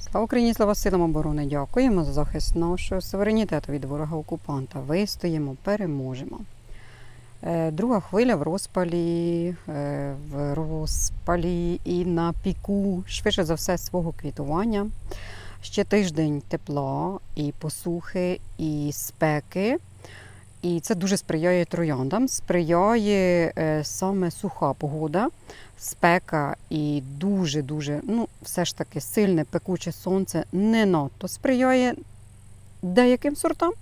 Слава Україні, слава силам оборони! Дякуємо за захист нашого суверенітету від ворога окупанта. Вистоїмо, переможемо. Е, Друга хвиля в розпалі, е, в розпалі і на піку, швидше за все, свого квітування. Ще тиждень тепла і посухи, і спеки. І це дуже сприяє трояндам. Сприяє е, саме суха погода, спека і дуже-дуже, ну, все ж таки, сильне пекуче сонце не надто сприяє деяким сортам,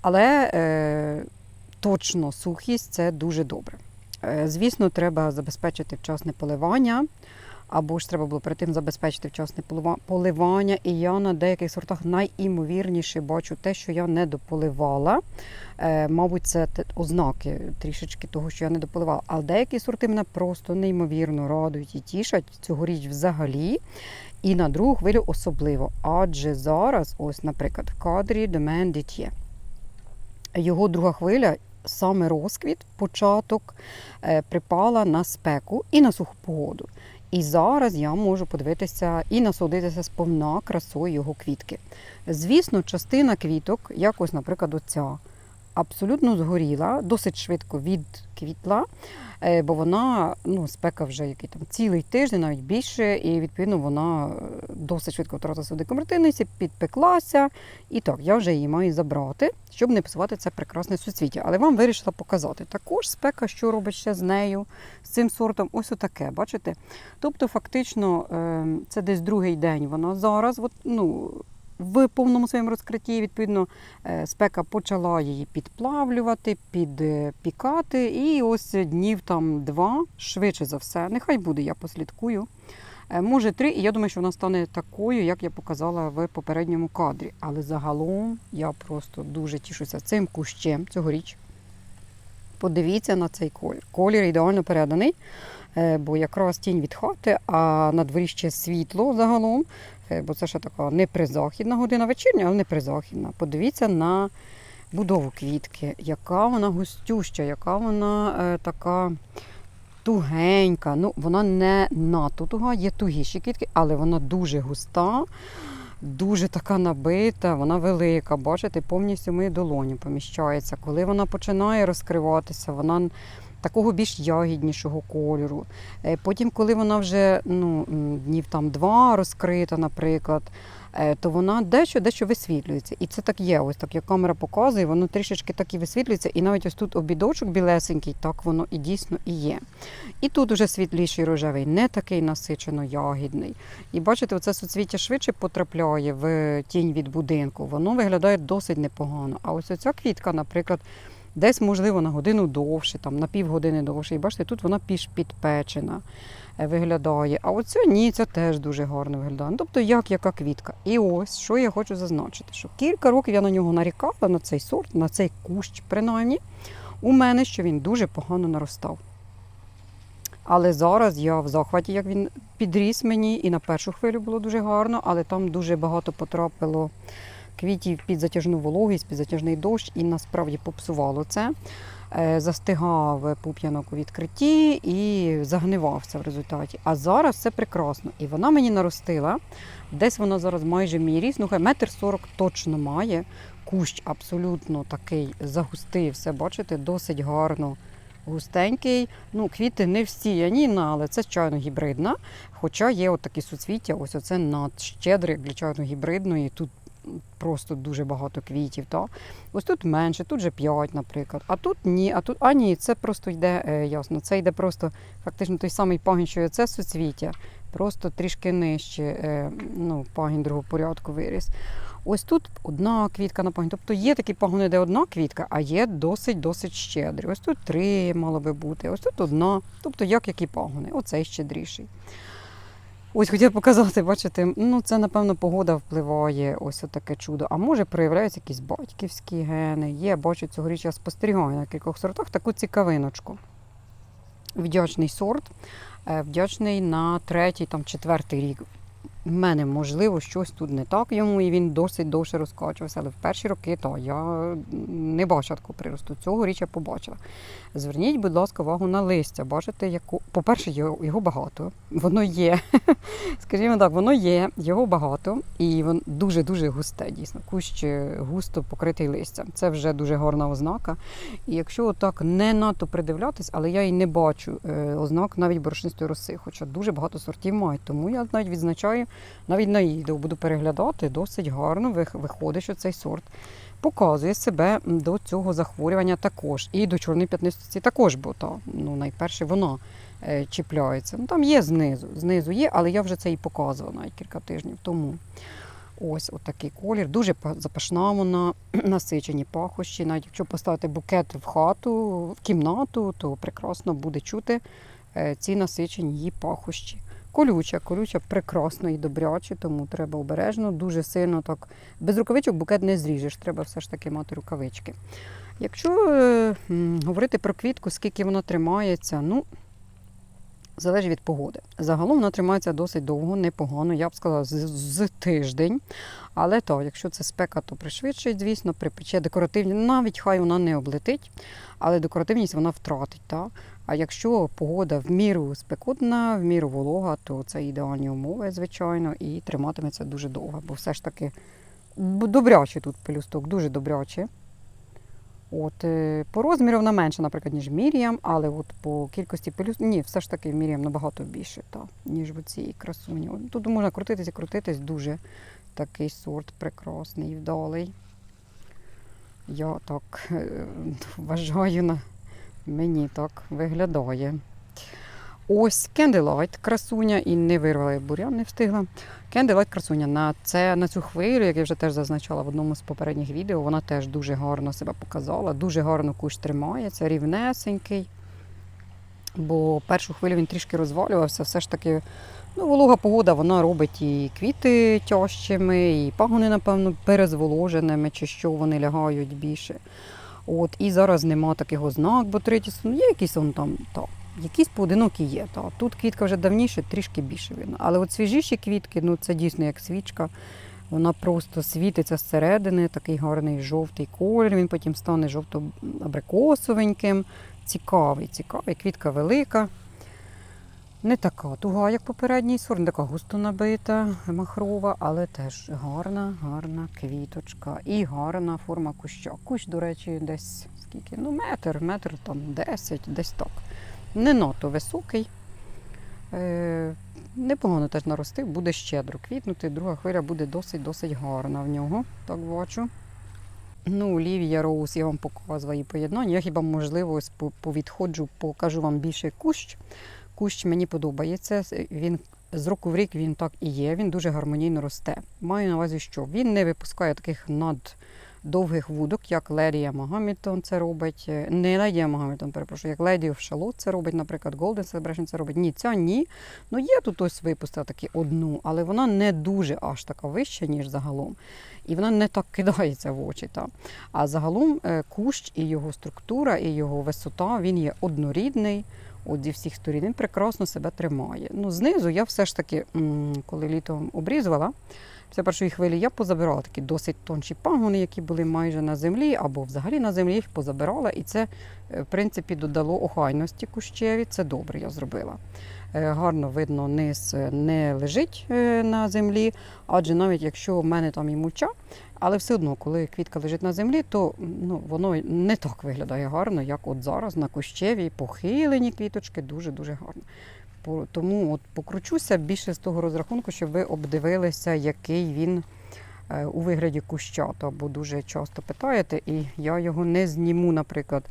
але е, точно сухість це дуже добре. Е, звісно, треба забезпечити вчасне поливання. Або ж треба було перед тим забезпечити вчасне поливання. І я на деяких сортах найімовірніше бачу те, що я не дополивала. Е, мабуть, це ознаки трішечки того, що я не дополивала. Але деякі сорти мене просто неймовірно радують і тішать цьогоріч взагалі. І на другу хвилю особливо. Адже зараз, ось, наприклад, в кадрі Домен Дітє. Його друга хвиля, саме розквіт, початок е, припала на спеку і на суху погоду. І зараз я можу подивитися і насолодитися сповна красою його квітки. Звісно, частина квіток, якось, наприклад, оця, абсолютно згоріла, досить швидко відквітла, е, бо вона ну, спека вже який там цілий тиждень, навіть більше, і відповідно вона е, досить швидко втратила свою декоративність, підпеклася. І так, я вже її маю забрати, щоб не псувати це прекрасне суцвіття. Але вам вирішила показати. Також спека, що робить ще з нею, з цим сортом, ось отаке, бачите? Тобто, фактично, е, це десь другий день вона зараз. От, ну, в повному своєму розкритті, відповідно, е, спека почала її підплавлювати, підпікати. І ось днів там два, швидше за все. Нехай буде, я послідкую. Е, Може, три, і я думаю, що вона стане такою, як я показала в попередньому кадрі. Але загалом я просто дуже тішуся цим кущем цьогоріч. Подивіться на цей колір. Колір ідеально переданий, е, бо якраз тінь від хати, а на дворі ще світло загалом, бо це ще така не призахідна година вечірня, але не призахідна. Подивіться на будову квітки, яка вона густюща, яка вона е, така тугенька. Ну, вона не надто туга, є тугіші квітки, але вона дуже густа. Дуже така набита, вона велика, бачите, повністю в мої долоні поміщається. Коли вона починає розкриватися, вона такого більш ягіднішого кольору. Е, Потім, коли вона вже ну, днів там два розкрита, наприклад, е, то вона дещо дещо висвітлюється. І це так є. Ось так, як камера показує, воно трішечки так і висвітлюється. І навіть ось тут обідочок білесенький, так воно і дійсно і є. І тут уже світліший рожевий, не такий насичено ягідний. І бачите, оце суцвіття швидше потрапляє в тінь від будинку. Воно виглядає досить непогано. А ось оця квітка, наприклад, десь, можливо, на годину довше, там, на півгодини довше. І бачите, тут вона піш підпечена е, виглядає. А оця ні, це теж дуже гарно виглядає. Ну, Тобто, як яка квітка. І ось, що я хочу зазначити, що кілька років я на нього нарікала, на цей сорт, на цей кущ, принаймні, у мене, що він дуже погано наростав. Але зараз я в захваті, як він підріс мені, і на першу хвилю було дуже гарно, але там дуже багато потрапило квітів під затяжну вологість, під затяжний дощ, і насправді попсувало це. Е, Застигав пуп'янок у відкритті і загнивався в результаті. А зараз все прекрасно. І вона мені наростила. Десь вона зараз майже мій ріст, ну хай метр сорок точно має. Кущ абсолютно такий загустий, все бачите, досить гарно густенький. Ну, квіти не всіяні, ну, але це чайно гібридна. Хоча є от такі суцвіття, ось оце надщедре для чайно гібридної. Тут просто дуже багато квітів. Та? Ось тут менше, тут же 5, наприклад. А тут ні, а тут а ні, це просто йде е, ясно. Це йде просто фактично той самий пагін, що і це суцвіття, просто трішки нижче е, ну, пагін другого порядку виріс. Ось тут одна квітка на пагоні. Тобто є такі пагони, де одна квітка, а є досить-досить щедрі. Ось тут три мало би бути, ось тут одна. Тобто як які пагони, оцей щедріший. Ось хотіла показати, бачите, ну це, напевно, погода впливає, ось таке чудо. А може проявляються якісь батьківські гени. Є, бачу, цьогоріч я спостерігаю на кількох сортах таку цікавиночку. Вдячний сорт, е, вдячний на третій, там, четвертий рік в мене, можливо, щось тут не так йому, і він досить довше розкачувався. Але в перші роки то я не бачила такого приросту. Цього річ я побачила. Зверніть, будь ласка, увагу на листя. Бачите, яку... по-перше, його, багато. Воно є. Скажімо так, воно є, його багато, і він дуже-дуже густе, дійсно. Кущ е, густо покритий листям. Це вже дуже гарна ознака. І якщо так не надто придивлятись, але я і не бачу е, ознак навіть борошнистої роси, хоча дуже багато сортів мають. Тому я навіть відзначаю, навіть на відео буду переглядати, досить гарно виходить, що цей сорт показує себе до цього захворювання також. І до чорної п'ятнистості також, бо та, ну, найперше вона е, чіпляється. Ну, там є знизу, знизу є, але я вже це і показувала навіть кілька тижнів тому. Ось отакий колір. Дуже па- запашна вона, насичені пахощі. Навіть якщо поставити букет в хату, в кімнату, то прекрасно буде чути е, ці насичені її пахощі. Колюча, колюча прекрасно і добряче, тому треба обережно, дуже сильно так. Без рукавичок букет не зріжеш, треба все ж таки мати рукавички. Якщо е, говорити про квітку, скільки вона тримається, ну залежить від погоди. Загалом вона тримається досить довго, непогано, я б сказала, з, з тиждень. Але то, якщо це спека, то пришвидшить, звісно, припече декоративні, навіть хай вона не облетить, але декоративність вона втратить. Та? А якщо погода в міру спекотна, в міру волога, то це ідеальні умови, звичайно, і триматиметься дуже довго, бо все ж таки добряче тут пелюсток, дуже добряче. От, е, по розміру вона менша, наприклад, ніж Міріям, але от по кількості пелюст... ні, все ж таки Міріям набагато більше, та, ніж в цій красуні. Тут можна крутитись і крутитись, дуже такий сорт прекрасний вдалий. Я так е, вважаю, на мені так виглядає. Ось Candlelight красуня і не вирвала я бурян, не встигла. Candlelight красуня на це на цю хвилю, як я вже теж зазначала в одному з попередніх відео, вона теж дуже гарно себе показала, дуже гарно кущ тримається, рівнесенький. Бо першу хвилю він трішки розвалювався, все ж таки ну, волога погода вона робить і квіти тяжчими, і пагони, напевно, перезволоженими, чи що вони лягають більше. От, і зараз нема таких ознак, бо третій ну, є якісь он там, та, якісь поодинокі є. Та. Тут квітка вже давніше, трішки більше видно. Але от свіжіші квітки, ну це дійсно як свічка. Вона просто світиться зсередини, такий гарний жовтий колір, він потім стане жовто-абрикосовеньким. Цікавий, цікавий. Квітка велика. Не така туга, як попередній сорт, не така густо набита, махрова, але теж гарна, гарна квіточка і гарна форма куща. Кущ, до речі, десь скільки? Ну, метр, метр там 10, десь так. Не надто високий. Е, непогано теж наростив, буде щедро квітнути. Друга хвиля буде досить-досить гарна в нього, так бачу. Ну, Лівія Роуз я вам показувала її поєднання. Я хіба, можливо, повідходжу, покажу вам більше кущ. Кущ мені подобається. Він з року в рік він так і є. Він дуже гармонійно росте. Маю на увазі, що він не випускає таких наддовгих вудок, як Лерія Магамітон це робить. Е, Не Ледія Магамітон, перепрошую, як Леді Шалот це робить, наприклад, Golden Celebration це робить. Ні, ця ні. Ну є тут ось випустила таки одну, але вона не дуже аж така вища, ніж загалом. І вона не так кидається в очі. Та. А загалом е, кущ і його структура, і його висота, він є однорідний. От зі всіх сторін він прекрасно себе тримає. Ну, знизу я все ж таки, коли літом обрізувала, після першої хвилі я позабирала такі досить тонші пагони, які були майже на землі, або взагалі на землі їх позабирала. І це, е, в принципі, додало охайності кущеві. Це добре я зробила. Е, Гарно видно, низ е, не лежить е, на землі, адже навіть якщо в мене там і мульча, але все одно, коли квітка лежить на землі, то ну, воно не так виглядає гарно, як от зараз на кущевій похилені квіточки, дуже-дуже гарно. Тому от покручуся більше з того розрахунку, щоб ви обдивилися, який він у вигляді кущата, бо дуже часто питаєте, і я його не зніму, наприклад,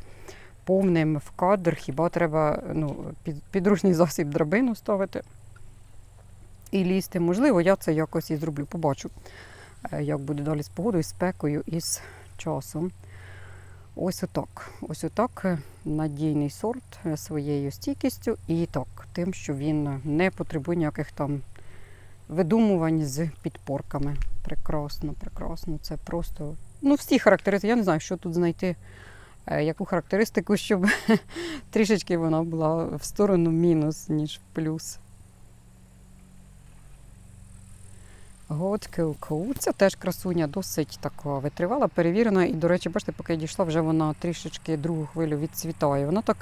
повним в кадр, хіба треба ну, під, підручний засіб драбину ставити і лізти. Можливо, я це якось і зроблю, побачу, е, як буде далі з погодою, з спекою і з часом. Ось отак. Ось отак е, надійний сорт е, своєю стійкістю і так, тим, що він не потребує ніяких там видумувань з підпорками. Прекрасно, прекрасно. Це просто ну, всі характеристики. Я не знаю, що тут знайти, яку характеристику, щоб трішечки вона була в сторону мінус, ніж в плюс. Готкилку. Це теж красуня досить така витривала, перевірена. І, до речі, бачите, поки я дійшла, вже вона трішечки другу хвилю відцвітає. Вона так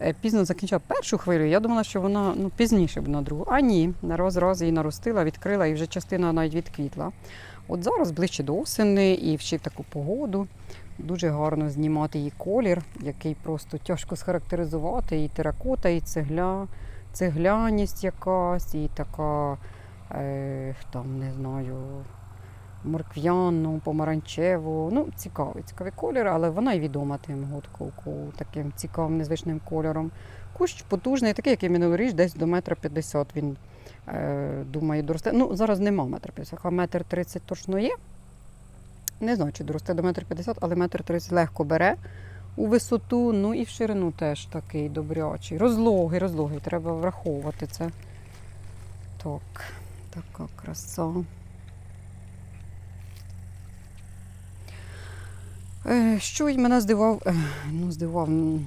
е, пізно закінчила першу хвилю. Я думала, що вона ну, пізніше буде на другу. А ні, на раз раз її наростила, відкрила і вже частина навіть відквітла. От зараз ближче до осени і в таку погоду. Дуже гарно знімати її колір, який просто тяжко схарактеризувати. І теракота, і цегля, цегляність якась, і така, е, там, не знаю, моркв'яну, помаранчеву. Ну, цікавий, цікавий колір, але вона і відома тим готковку таким цікавим незвичним кольором. Кущ потужний, такий, як і минулоріч, десь до метра п'ятдесят він е, думаю, доросте. Ну, зараз нема метра п'ятдесят, а метр тридцять точно є. Не знаю, чи доросте до метр п'ятдесят, але метр тридцять легко бере у висоту, ну і в ширину теж такий добрячий. Розлогий, розлогий, треба враховувати це. Так, така краса. Що й мене здивував, е, ну, здивував, м,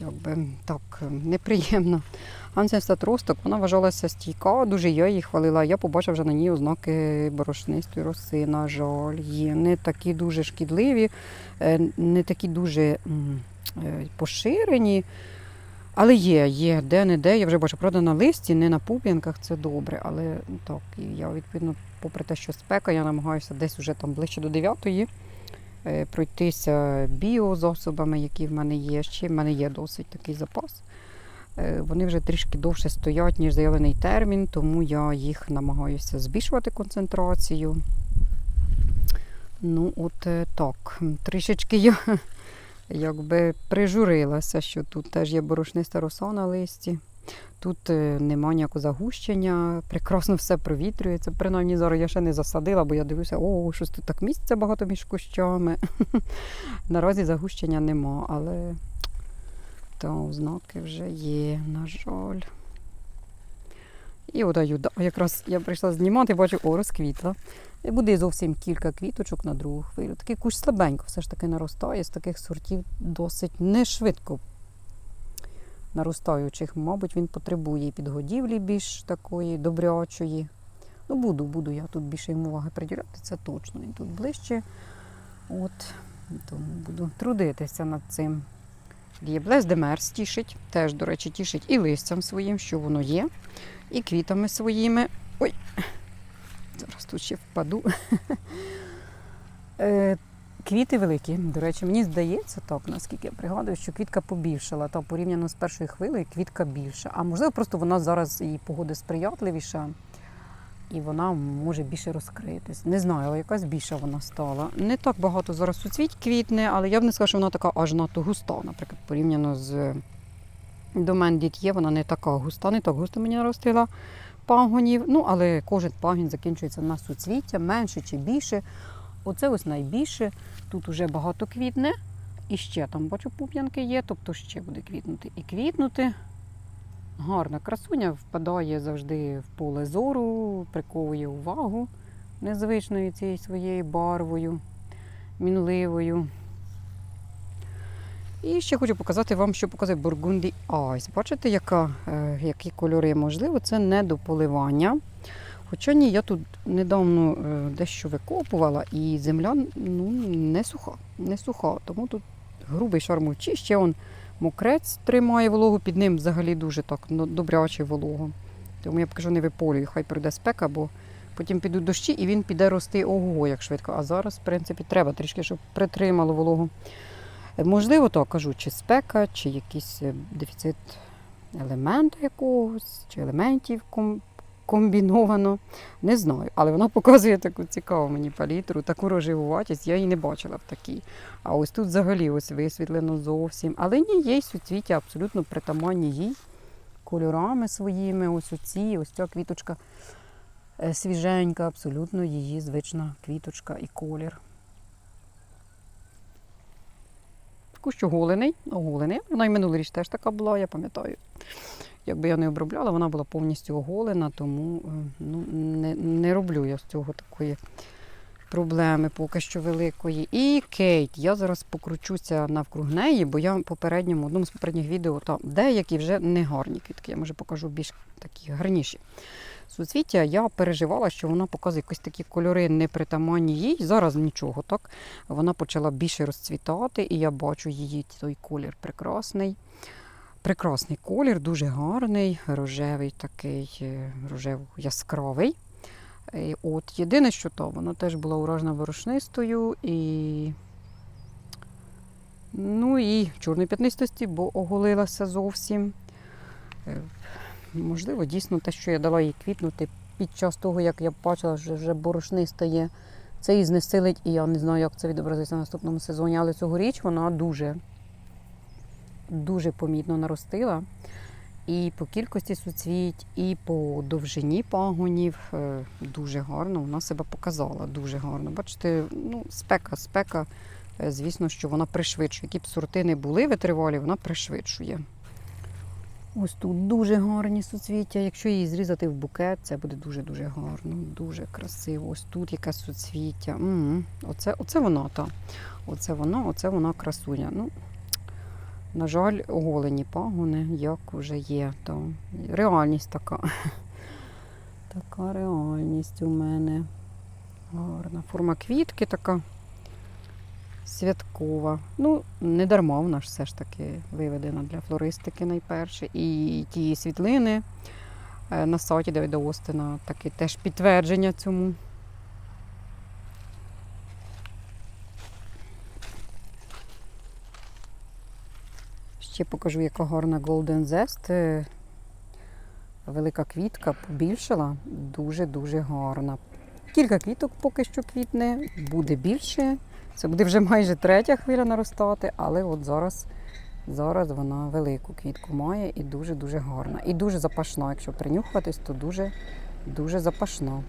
якби так, е, неприємно. Ансенстат росток, вона вважалася стійка, дуже я її хвалила. Я побачив вже на ній ознаки борошнистої роси, на жаль, є. Не такі дуже шкідливі, е, не такі дуже е, поширені. Але є, є де-не-де. Я вже бачу, правда, на листі, не на пуп'янках, це добре. Але ну, так, я відповідно, попри те, що спека, я намагаюся десь уже там ближче до 9 е, пройтися біозасобами, які в мене є. Ще в мене є досить такий запас. Е, Вони вже трішки довше стоять, ніж заявлений термін, тому я їх намагаюся збільшувати концентрацію. Ну, от е, так, трішечки я якби прижурилася, що тут теж є борошниста роса на листі. Тут е, нема ніякого загущення, прекрасно все провітрюється. Принаймні зараз я ще не засадила, бо я дивлюся, о, щось тут так місця багато між кущами. Наразі загущення нема, але та ознаки вже є, на жаль. І от аюда. Якраз я прийшла знімати, бачу, о, розквітла. І буде зовсім кілька квіточок на другу хвилю. Такий кущ слабенько все ж таки наростає, з таких сортів досить не швидко наростаючих. Мабуть, він потребує і підгодівлі більш такої добрячої. Ну, буду, буду я тут більше йому уваги приділяти, це точно. Він тут ближче. От, тому буду трудитися над цим. Ліблес Демерс тішить, теж, до речі, тішить і листям своїм, що воно є, і квітами своїми. Ой, зараз тут ще впаду. Квіти великі. До речі, мені здається, так, наскільки я пригадую, що квітка побільшала. Та порівняно з першою хвилею квітка більша. А можливо, просто вона зараз її погода сприятливіша, і вона може більше розкритись. Не знаю, але якась більша вона стала. Не так багато зараз суцвіть квітне, але я б не сказала, що вона така аж надто густа, наприклад, порівняно з домен дід є, вона не така густа, не так густо мені наростила пагонів. Ну, але кожен пагін закінчується на суцвіття, менше чи більше. Оце ось найбільше. Тут уже багато квітне. І ще там бачу пуп'янки є, тобто ще буде квітнути і квітнути. Гарна красуня впадає завжди в поле зору, приковує увагу незвичною цією своєю барвою, мінливою. І ще хочу показати вам, що показує Burgundy Ice. Бачите, яка, е, які кольори можливо, це не до поливання. Хоча ні, я тут недавно е, дещо викопувала, і земля ну, не суха, не суха, тому тут грубий шар мульчі, ще он мокрець тримає вологу, під ним взагалі дуже так ну, добряче волого. Тому я покажу, не виполюю, хай прийде спека, бо потім підуть дощі і він піде рости ого, як швидко. А зараз, в принципі, треба трішки, щоб притримало вологу. Можливо, то кажу, чи спека, чи якийсь е, дефіцит елементу якогось, чи елементів комбіновано. Не знаю, але вона показує таку цікаву мені палітру, таку рожевуватість, я її не бачила в такій. А ось тут взагалі ось висвітлено зовсім. Але ні, є суцвіття абсолютно притаманні їй кольорами своїми. Ось оці, ось ця квіточка е, свіженька, абсолютно її звична квіточка і колір. Кущ оголений, оголений. Вона й минулий річ теж така була, я пам'ятаю. Якби я не обробляла, вона була повністю оголена, тому е, ну, не, не роблю я з цього такої проблеми поки що великої. І Кейт, я зараз покручуся навкруг неї, бо я в попередньому, одному з попередніх відео там деякі вже не гарні квітки. Я може покажу більш такі гарніші. суцвіття, я переживала, що вона показує якісь такі кольори непритаманні їй. Зараз нічого так. Вона почала більше розцвітати, і я бачу її той колір прекрасний. Прекрасний колір, дуже гарний, рожевий такий, е, рожево яскравий. Е, От, єдине, що то, вона теж була уражена борошнистою і. Ну і чорної п'ятнистості, бо оголилася зовсім. Е, Можливо, дійсно те, що я дала їй квітнути під час того, як я бачила, що вже борошниста є, це її знесилить, і я не знаю, як це відобразиться в наступному сезоні, але цьогоріч вона дуже, дуже помітно наростила. І по кількості суцвіть, і по довжині пагонів е, дуже гарно вона себе показала. Дуже гарно. Бачите, ну, спека, спека, е, звісно, що вона пришвидшує. Які б сорти не були витривалі, вона пришвидшує. Ось тут дуже гарні суцвіття. Якщо її зрізати в букет, це буде дуже-дуже гарно, дуже красиво. Ось тут якесь суцвіття. м Оце, оце вона та. Оце вона, оце вона красуня. Ну, на жаль, оголені пагони, як вже є. То реальність така. Така реальність у мене. Гарна. Форма квітки така святкова. Ну, не дарма вона ж все ж таки виведена для флористики найперше. І ті світлини е, на сайті Давида Остина таке теж підтвердження цьому. Ще покажу, яка гарна Golden Zest. Е, Велика квітка побільшала, дуже-дуже гарна. Кілька квіток поки що квітне, буде більше. Це буде вже майже третя хвиля наростати, але от зараз, зараз вона велику квітку має і дуже-дуже гарна. І дуже запашна. Якщо принюхуватись, то дуже, дуже запашна.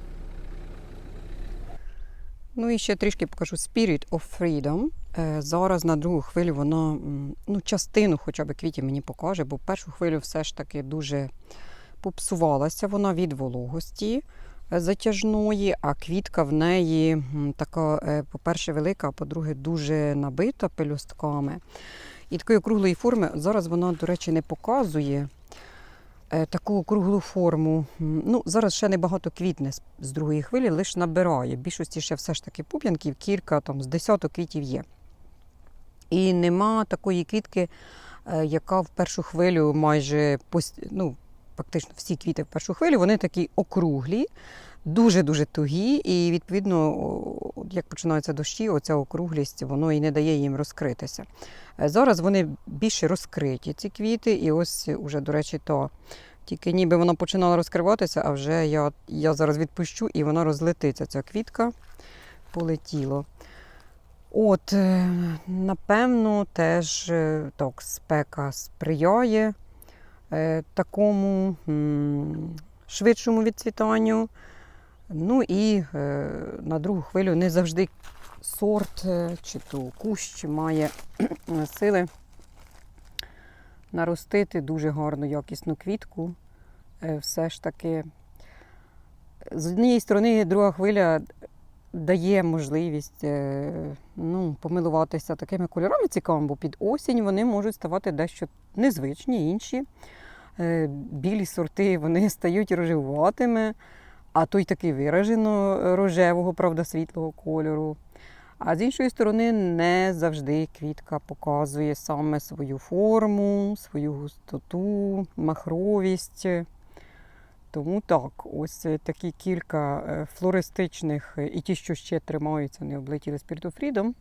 Ну і ще трішки покажу Spirit of Freedom. Е, Зараз на другу хвилю вона ну, частину хоча б квітів мені покаже, бо першу хвилю все ж таки дуже попсувалася вона від вологості е, затяжної, а квітка в неї така, е, по-перше, велика, а по-друге, дуже набита пелюстками. І такої округлої форми зараз вона, до речі, не показує таку округлу форму. Ну, зараз ще небагато квітне з- другої хвилі, лише набирає. Більшості ще все ж таки пуп'янків, кілька там з десяток квітів є. І нема такої квітки, е, яка в першу хвилю майже ну, фактично всі квіти в першу хвилю, вони такі округлі, дуже-дуже тугі, і відповідно, як починаються дощі, оця округлість воно і не дає їм розкритися. Е, Зараз вони більше розкриті, ці квіти, і ось уже, до речі, то. Тільки ніби вона починала розкриватися, а вже я, я зараз відпущу і вона розлетиться, ця квітка полетіло. От, е, напевно, теж е, так, спека сприяє е, такому швидшому відцвітанню. Ну і на другу хвилю не завжди сорт чи то кущ має сили наростити дуже гарну якісну квітку. Все ж таки, з однієї сторони, друга хвиля дає можливість е, ну, помилуватися такими кольорами цікавими, бо під осінь вони можуть ставати дещо незвичні, інші. Е, Білі сорти вони стають рожевуватими, а той такий виражено рожевого, правда, світлого кольору. А з іншої сторони, не завжди квітка показує саме свою форму, свою густоту, махровість. Тому так, ось е, такі кілька е, флористичних, е, і ті, що ще тримаються, не облетіли Freedom.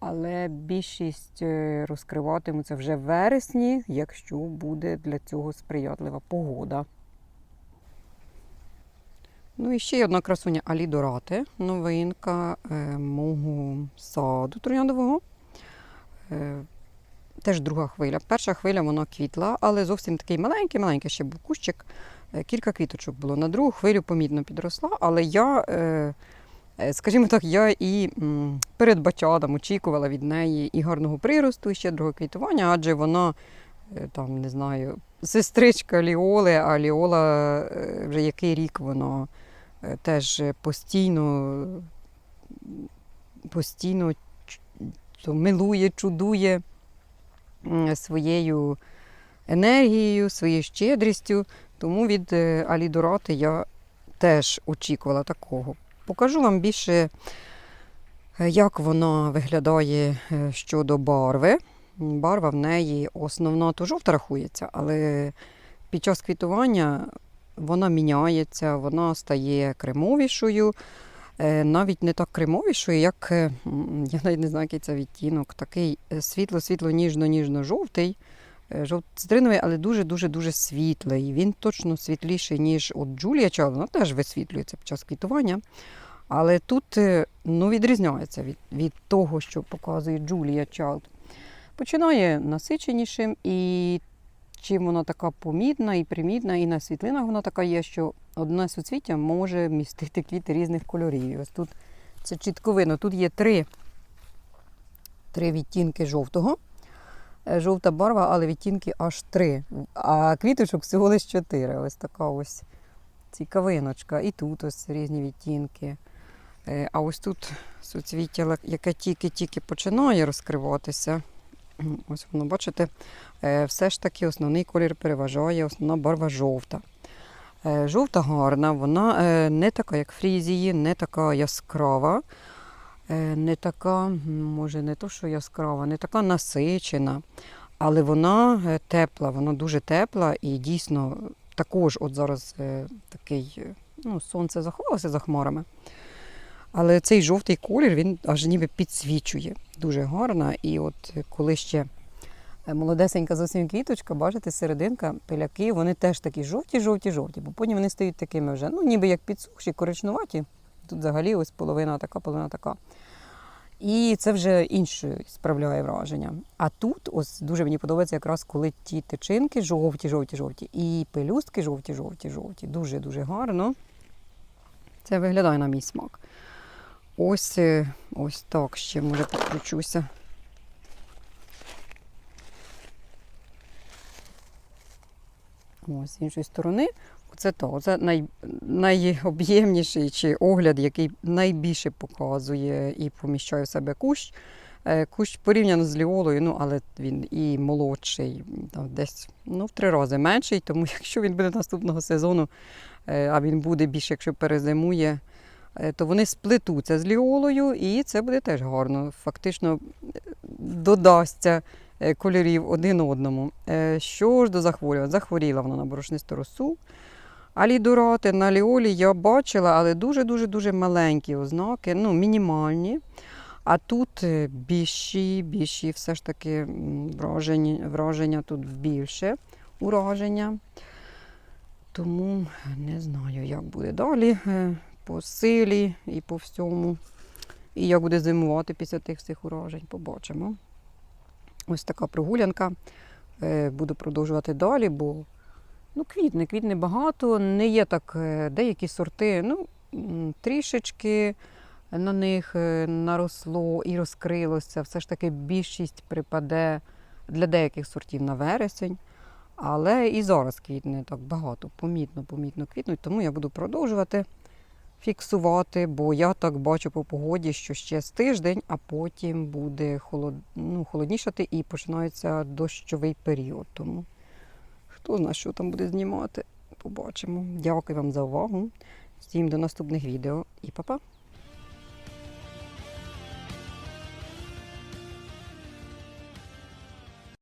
Але більшість розкриватимуться вже в вересні, якщо буде для цього сприятлива погода. Ну і ще одна красуня Алідорати, новинка мого саду трояндового. Теж друга хвиля. Перша хвиля вона квітла, але зовсім такий маленький-маленький ще був кущик. Е, Кілька квіточок було. На другу хвилю помітно підросла, але я, е, е, скажімо так, я і передбачала, там, очікувала від неї і гарного приросту, і щедрого квітування, адже вона там, не знаю, сестричка Ліоли, а Ліола вже який рік вона теж постійно, постійно милує, чудує своєю енергією, своєю щедрістю. Тому від е, Алідорати я теж очікувала такого. Покажу вам більше, е, як вона виглядає е, щодо барви. Барва в неї основна то жовта рахується, але під час квітування вона міняється, вона стає кремовішою. Е, Навіть не так кремовішою, як е, я навіть не знаю, який це відтінок. Такий е, світло-світло, ніжно-ніжно-жовтий, е, жовт-цитриновий, але дуже-дуже дуже світлий. Він точно світліший, ніж от Джулія Чайлд. Вона теж висвітлюється під час квітування. Але тут ну, відрізняється від, від того, що показує Джулія Чайлд. Починає насиченішим, і чим вона така помітна і примітна, і на світлинах вона така є, що одне суцвіття може містити квіти різних кольорів. І ось тут це чітко. Тут є три, три відтінки жовтого. Е, Жовта барва, але відтінки аж три. А квіточок всього лише чотири. Ось така ось цікавиночка. І тут ось різні відтінки. Е, А ось тут суцвіття, яке тільки-тільки починає розкриватися. Ось воно, бачите, е, все ж таки основний колір переважає, основна барва жовта. Е, Жовта гарна, вона е, не така, як фрізії, не така яскрава, не така, може, не то, що яскрава, не така насичена, але вона тепла, вона дуже тепла і дійсно також от зараз такий, ну, сонце заховалося за хмарами. Але цей жовтий колір він аж ніби підсвічує. Дуже гарна. І от е, коли ще е, молодесенька зовсім квіточка, бачите, серединка, пиляки, вони теж такі жовті, жовті, жовті, бо потім вони стають такими вже, ну ніби як підсухші, коричнуваті. Тут взагалі ось половина така, половина така. І це вже інше справляє враження. А тут ось дуже мені подобається якраз коли ті тичинки жовті, жовті, жовті, і пелюстки жовті, жовті, жовті. Дуже дуже гарно. Це виглядає на мій смак. Ось, е, ось так ще може покручуся. Ось з іншої сторони. Оце то, це най, найоб'ємніший чи огляд, який найбільше показує і поміщає в себе кущ. Е, Кущ порівняно з ліолою, ну але він і молодший, там, десь ну, в три рази менший. Тому якщо він буде наступного сезону, е, а він буде більше, якщо перезимує, то вони сплетуться з ліолою, і це буде теж гарно. Фактично е, додасться е, кольорів один одному. Е, Що ж до захворювань? Захворіла вона на борошнисту росу. Алідурати на ліолі я бачила, але дуже-дуже дуже маленькі ознаки, ну, мінімальні. А тут е, більші, більші все ж таки враження, враження тут більше ураження. Тому не знаю, як буде далі е, по силі і по всьому. І як буде зимувати після тих всіх уражень, побачимо. Ось така прогулянка. Е, Буду продовжувати далі, бо ну, квітне, квітне багато. Не є так е, деякі сорти, ну, трішечки на них е, наросло і розкрилося. Все ж таки більшість припаде для деяких сортів на вересень. Але і зараз квітне так багато, помітно, помітно квітнуть, тому я буду продовжувати фіксувати, бо я так бачу по погоді, що ще з тиждень, а потім буде холод... ну, холоднішати і починається дощовий період. Тому хто знає, що там буде знімати, побачимо. Дякую вам за увагу. Всім до наступних відео і па-па!